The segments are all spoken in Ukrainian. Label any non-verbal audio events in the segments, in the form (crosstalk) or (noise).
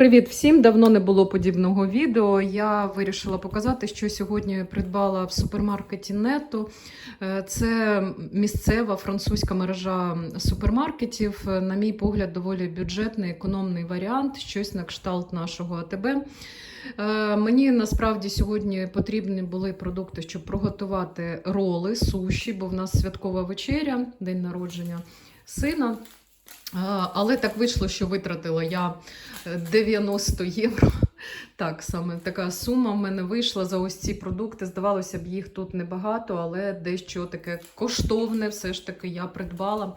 Привіт всім! Давно не було подібного відео. Я вирішила показати, що сьогодні придбала в супермаркеті Нетто. Е, Це місцева французька мережа супермаркетів. На мій погляд, доволі бюджетний, економний варіант, щось на кшталт нашого АТБ. Е, Мені насправді сьогодні потрібні були продукти, щоб приготувати роли, суші, бо в нас святкова вечеря, день народження сина. Але так вийшло, що витратила я е, 90 євро. Так, саме така сума в мене вийшла за ось ці продукти. Здавалося б, їх тут небагато, але дещо таке коштовне все ж таки я придбала.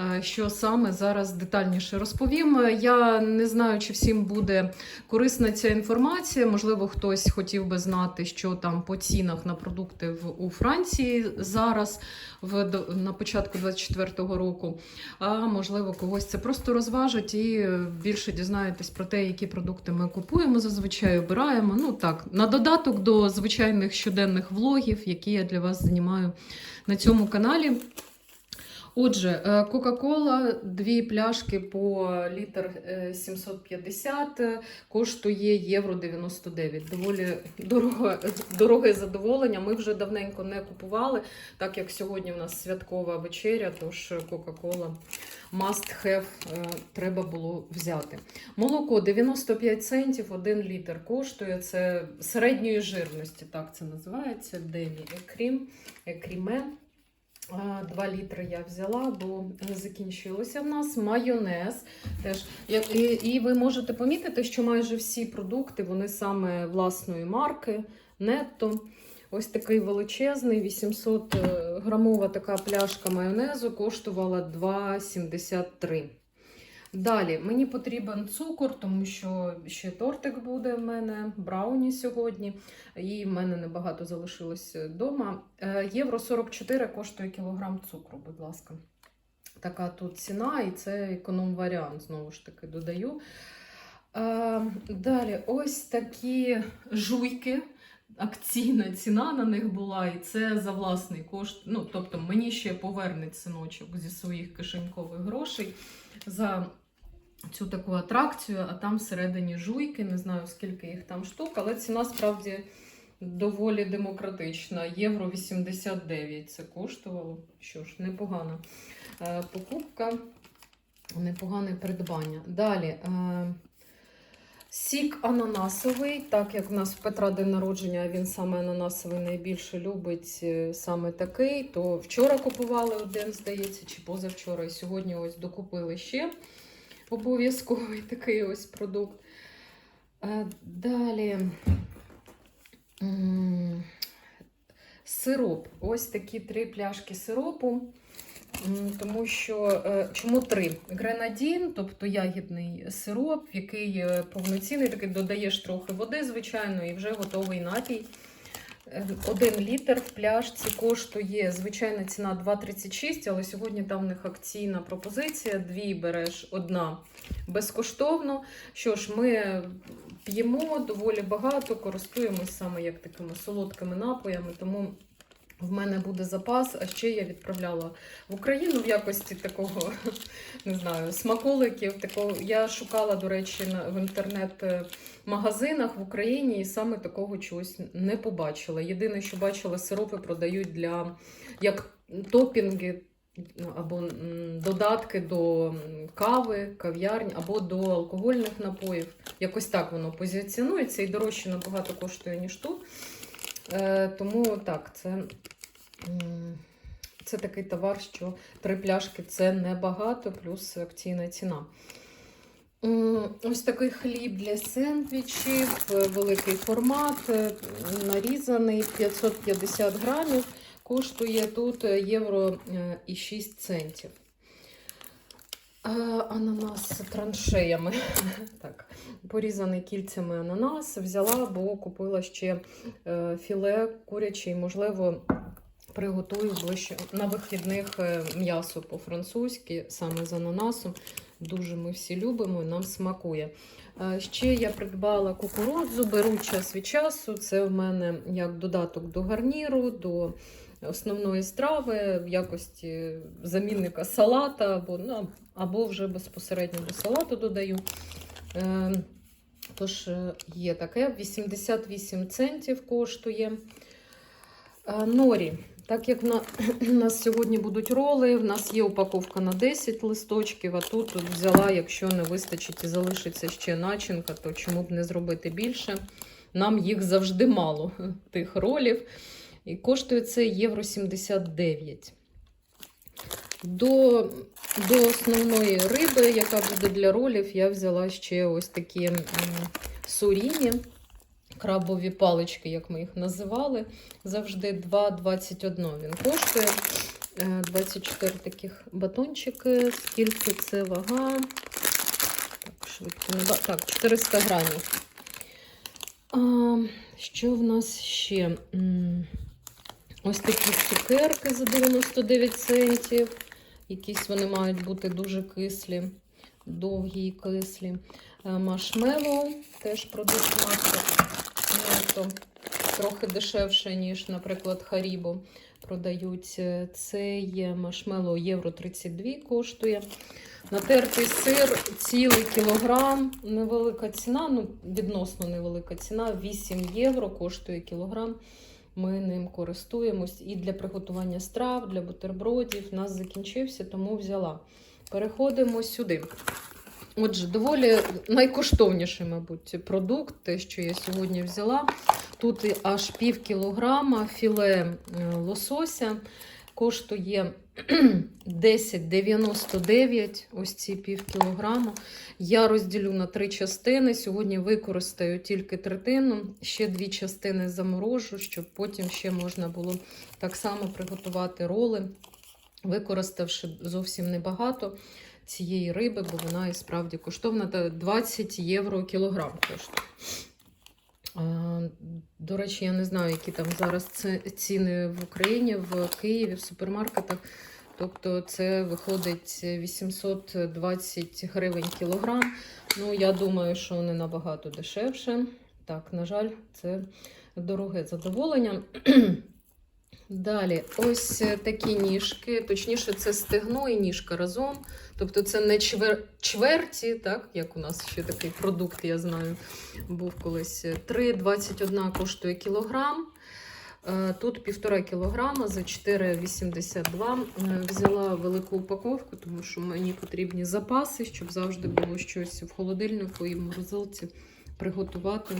Е, Що саме зараз детальніше розповім. Я не знаю, чи всім буде корисна ця інформація. Можливо, хтось хотів би знати, що там по цінах на продукти в, у Франції зараз, в, на початку 24-го року. А можливо, когось це просто розважить і е, більше дізнаєтесь про те, які продукти ми купуємо зазвичай, обираємо. Ну так, на додаток до звичайних щоденних влогів, які я для вас знімаю на цьому каналі. Отже, е, Кока-Кола, дві пляшки по літр е, 750 е, коштує євро 99. Доволі дорого, дороге задоволення. Ми вже давненько не купували, так як сьогодні в нас святкова вечеря, тож Кока-Кола must have е, треба було взяти. Молоко 95 центів, 1 літр коштує. Це середньої жирності, так це називається. Демі Екрім, Екріме. 2 літри я взяла, бо закінчилося в нас майонез. Теж. І, і ви можете помітити, що майже всі продукти вони саме власної марки, нетто. Ось такий величезний, 800 е, грамова така пляшка майонезу коштувала 2,73. Далі мені потрібен цукор, тому що ще тортик буде в мене, брауні сьогодні, і в мене небагато залишилось вдома. Е, Євро 44 коштує кілограм цукру, будь ласка. Така тут ціна, і це економ-варіант, знову ж таки, додаю. Е, Далі, ось такі жуйки. Акційна ціна на них була, і це за власний кошт. Ну, тобто мені ще повернуть синочок зі своїх кишенькових грошей за цю таку атракцію, а там всередині жуйки, не знаю скільки їх там штук, але ціна справді доволі демократична. Євро 89 це коштувало. Що ж, непогана е, покупка, непогане придбання. Далі. Сік ананасовий, так як в нас в Петра день народження, він саме ананасовий найбільше любить е, саме такий. То вчора купували один, здається, чи позавчора, і сьогодні ось докупили ще обов'язковий такий ось продукт. Е, Далі сироп. Ось такі три пляшки сиропу. Тому що е, чому три? Гренадін, тобто ягідний сироп, який е, повноцінний, такий додаєш трохи води, звичайно, і вже готовий напій. Е, Один літр в пляшці коштує звичайна ціна 2,36, але сьогодні там в них акційна пропозиція. Дві береш одна безкоштовно. Що ж, ми п'ємо доволі багато, користуємось саме як такими солодкими напоями, тому в мене буде запас. А ще я відправляла в Україну в якості такого, (laughs) не знаю, смаколиків. Такого я шукала, до речі, в інтернет-магазинах в Україні і саме такого чогось не побачила. Єдине, що бачила, сиропи продають для як топінги. Або додатки до кави, кав'ярні, або до алкогольних напоїв. Якось так воно позиціонується і дорожче набагато коштує, ніж тут. Е, тому так, це, це такий товар, що три пляшки це небагато, плюс акційна ціна. Ось такий хліб для сендвічів, е, великий формат, е, нарізаний 550 грамів, коштує тут євро і 6 центів. Е, Ананас з траншеями. (laughs) так, порізаний кільцями ананас взяла, бо купила ще е, філе куряче і, можливо, приготую ближче на вихідних е, м'ясо по-французьки, саме з ананасом. Дуже ми всі любимо, нам смакує. Ще я придбала кукурудзу, беру час від часу. Це в мене як додаток до гарніру, до основної страви в якості замінника салата, або, ну, або вже безпосередньо до салату додаю. Е, Тож е, є таке, 88 центів коштує. Е, Норі. Так як на, (clears throat) у нас сьогодні будуть роли, в нас є упаковка на 10 листочків, а тут взяла, якщо не вистачить і залишиться ще начинка, то чому б не зробити більше? Нам їх завжди мало, (laughs) тих ролів. І коштує це євро 79. До, до основної риби, яка буде для ролів, я взяла ще ось такі м, сурімі, крабові палички, як ми їх називали. Завжди 2,21 він коштує. Е, 24 таких батончики. Скільки це вага? Так, швидко не. Так, 400 грамів. А, що в нас ще? Ось такі цукерки за 99 центів. Якісь вони мають бути дуже кислі, довгі і кислі. Е, Маршмеллоу теж продукт марки. Трохи дешевше, ніж, наприклад, Харібо продають. Е, Цей маршмеллоу євро 32 коштує. Натертий сир цілий кілограм. Невелика ціна, ну відносно невелика ціна. 8 євро коштує кілограм. Ми ним користуємось і для приготування страв, для бутербродів. У нас закінчився, тому взяла. Переходимо сюди. Отже, доволі найкоштовніший, мабуть, продукт, те, що я сьогодні взяла. Тут аж пів кілограма філе е, лосося коштує (clears throat) 10,99. Ось ці пів кілограма. Я розділю на три частини. Сьогодні використаю тільки третину, ще дві частини заморожу, щоб потім ще можна було так само приготувати роли, використавши зовсім небагато цієї риби, бо вона і справді коштовна. Та 20 євро кілограм коштує. До речі, я не знаю, які там зараз ціни в Україні, в Києві, в супермаркетах. Тобто це виходить 820 гривень кілограм. Ну, я думаю, що не набагато дешевше. Так, на жаль, це дороге задоволення. Далі, ось такі ніжки, точніше, це стегно і ніжка разом. Тобто це не чвер... чверті, так, як у нас ще такий продукт, я знаю, був колись 3,21 коштує кілограм. Е, Тут півтора кілограма за 4,82. Е, Взяла велику упаковку, тому що мені потрібні запаси, щоб завжди було щось в холодильнику і в морозилці приготувати.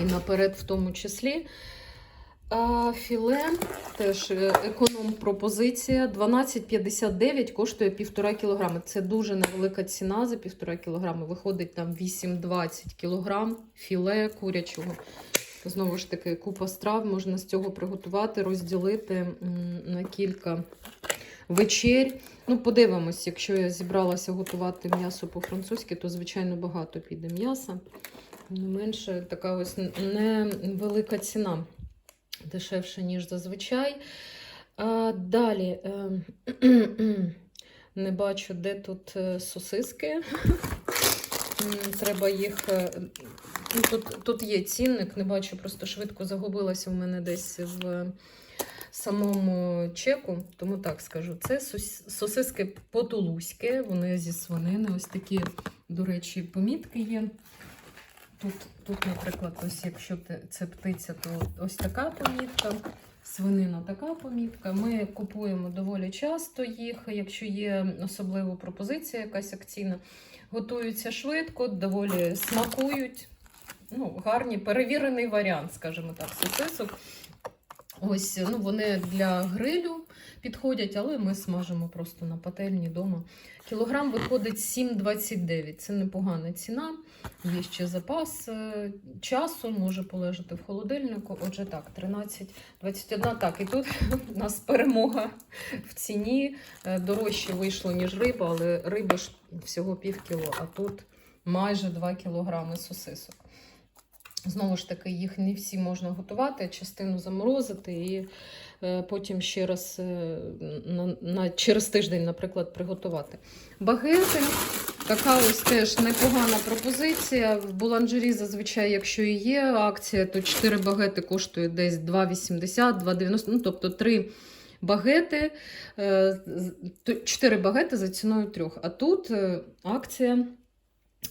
І наперед в тому числі. Філе теж е, економ пропозиція 12,59 коштує 1,5 кг. Це дуже невелика ціна за 1,5 кг. Виходить там 8-20 кг філе курячого. Знову ж таки, купа страв можна з цього приготувати, розділити на кілька вечер. Ну, подивимось, якщо я зібралася готувати м'ясо по-французьки, то, звичайно, багато піде м'яса. Не менше така ось невелика ціна дешевше, ніж зазвичай. А, далі е, (clears throat) не бачу, де тут е, сосиски. Треба їх. е, ну, Тут, тут є цінник, не бачу, просто швидко загубилася в мене десь в самому чеку. Тому так скажу. Це сосиски по-тулузьки, вони зі свинини. Ось такі, до речі, помітки є. Тут, тут, наприклад, ось якщо це птиця, то ось така помітка. Свинина така помітка. Ми купуємо доволі часто їх, якщо є особлива пропозиція, якась акційна. Готуються швидко, доволі смакують. Ну, гарні, перевірений варіант, скажімо так, сосисок. Ось ну, вони для грилю підходять, але ми смажимо просто на пательні вдома. Кілограм виходить 7,29. Це непогана ціна. Є ще запас е, часу, може полежати в холодильнику. Отже, так, 13,21. Так, і тут (laughs) у нас перемога в ціні. Е, Дорожче вийшло, ніж риба, але риба ж всього пів кіло, а тут майже 2 кілограми сосисок. Знову ж таки, їх не всі можна готувати, частину заморозити і е, потім ще раз е, на, на, через тиждень, наприклад, приготувати. Багети. Така ось теж непогана пропозиція. В буланжері зазвичай, якщо і є акція, то 4 багети коштує десь 2,80, 2,90, ну тобто 3 багети, 4 багети за ціною 3. А тут е, акція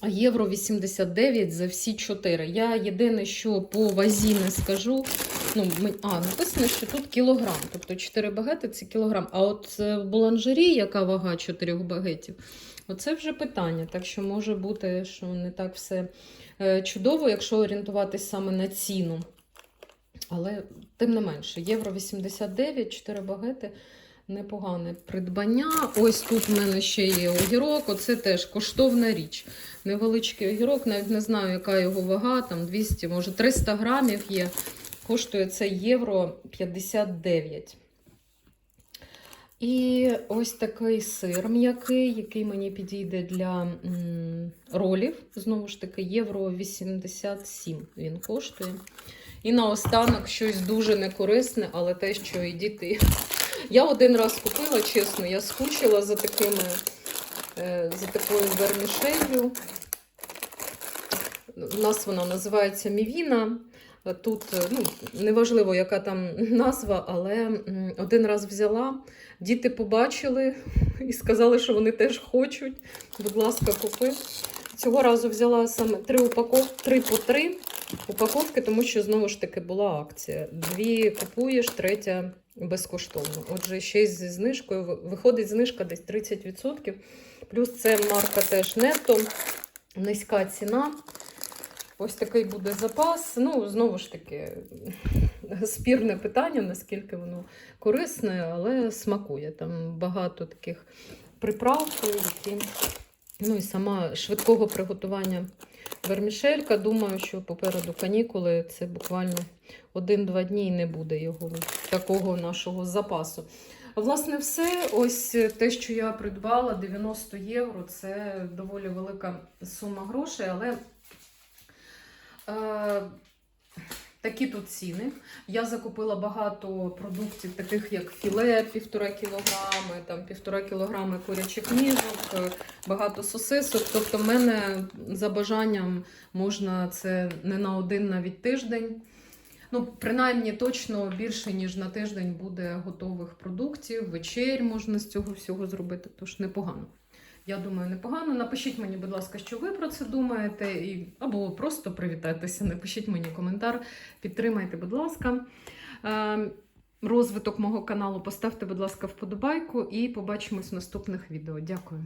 євро 89 за всі 4. Я єдине, що по вазі не скажу. Ну, а, написано, що тут кілограм. Тобто 4 багети це кілограм. А от е, в буланжері, яка вага 4 багетів, оце вже питання. Так що може бути, що не так все е, чудово, якщо орієнтуватись саме на ціну. Але тим не менше, євро 89, 4 багети. Непогане придбання. Ось тут в мене ще є огірок. Оце теж коштовна річ. Невеличкий огірок, навіть не знаю, яка його вага, там 200, може 300 грамів є. Коштує це євро 59. І ось такий сир м'який, який мені підійде для ролів. Знову ж таки, євро 87 він коштує. І наостанок щось дуже некорисне, але те, що і діти. Я один раз купила, чесно, я скучила за такими, е, за такою вермішелью. У нас вона називається Мівіна. Тут е, ну, неважливо, яка там назва, але один раз взяла. Діти побачили і сказали, що вони теж хочуть. Будь ласка, купи. Цього разу взяла саме три упаковки, три по три упаковки, тому що знову ж таки була акція. Дві купуєш, третя безкоштовно. Отже, ще й зі знижкою виходить знижка десь 30%. Плюс це марка теж нетто, низька ціна. Ось такий буде запас. Ну, знову ж таки, (laughs) спірне питання, наскільки воно корисне, але смакує. Там багато таких приправ, які. Ну і сама швидкого приготування вермішелька. Думаю, що попереду канікули це буквально один-два дні і не буде його такого нашого запасу. Власне, все. Ось те, що я придбала, 90 євро. Це доволі велика сума грошей, але е, такі тут ціни. Я закупила багато продуктів, таких як філе, півтора кілограми, там півтора кілограми курячих ніжок, е, багато сосисок. Тобто, в мене за бажанням можна це не на один навіть тиждень. Ну, принаймні, точно більше, ніж на тиждень буде готових продуктів, вечерь можна з цього всього зробити, тож непогано. Я думаю, непогано. Напишіть мені, будь ласка, що ви про це думаєте, і, або просто привітайтеся, напишіть мені коментар, підтримайте, будь ласка. Е, Розвиток мого каналу поставте, будь ласка, вподобайку і побачимось в наступних відео. Дякую.